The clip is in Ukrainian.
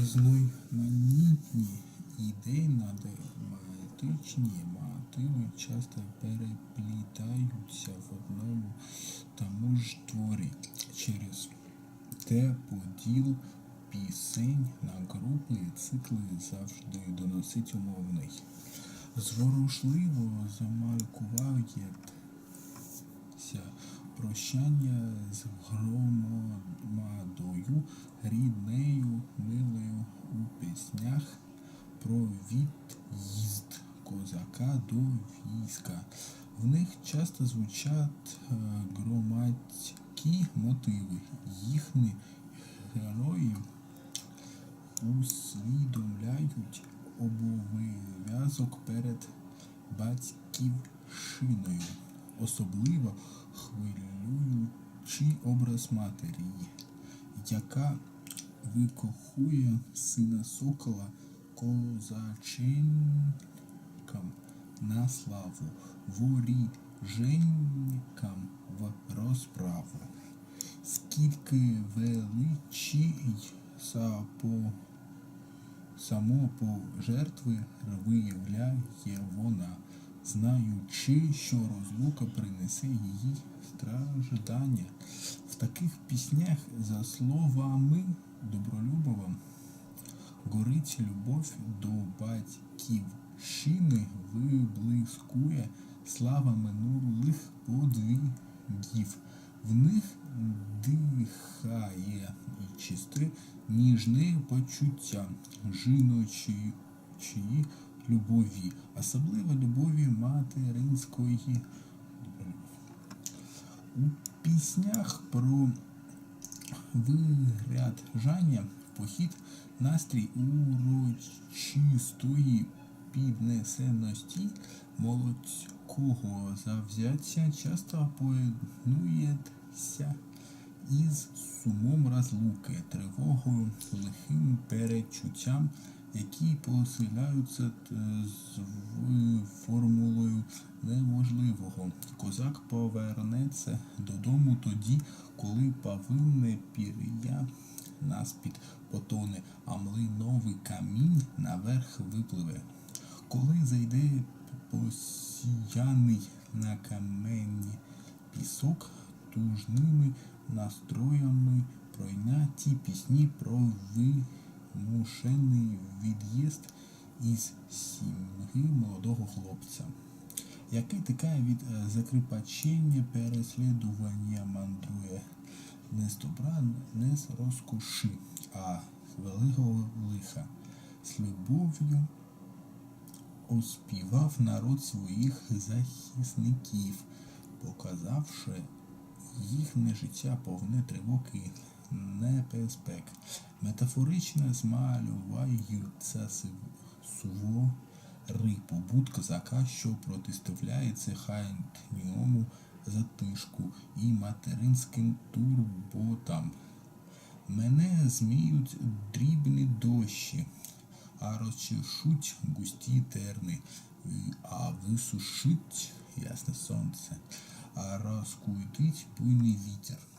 Різноманітні ідейно-драматичні мотиви часто переплітаються в одному тому ж творі. Через те поділ пісень на групи і цикли завжди доносить умовний. Зворушливо замалькувається прощання з громадою, ріднею, милою піснях про від'їзд козака до війська. В них часто звучать е, громадські мотиви. Їхні герої усвідомляють обов'язок перед батьківщиною, особливо хвилюючий образ матері, яка викохує сина сокола козаченькам на славу, воріженькам в розправу. Скільки величій сапо самопожертви виявляє вона, знаючи, що розлука принесе їй страждання. В таких піснях, за словами Добролюбова, горить любов до батьківщини, виблискує слава минулих подвигів. В них дихає чисте ніжне почуття жіночої любові, особливо любові материнської. У піснях про виряджання похід настрій урочистої піднесеності молодського завзяття часто поєднується із сумом розлуки, тривогою, лихим перечуттям, які посиляються з повернеться додому тоді, коли павинне пір'я наспід потоне, а млиновий камінь наверх випливе. Коли зайде посіяний на камені пісок, тужними настроями пройняті пісні про вимушений від'їзд із сім'ї молодого хлопця, який тікає від е, закріпачення, переслідування мандрує не з добра, не з розкоші, а великого лиха. З любов'ю оспівав народ своїх захисників, показавши їхнє життя повне тривог і небезпек. Метафорично змалюваються сувори побут козака, що протиставляється хатньому затишку і материнським турботам. Мене зміють дрібні дощі, а розчешуть густі терни, а висушить ясне сонце, а розкуйтить буйний вітер.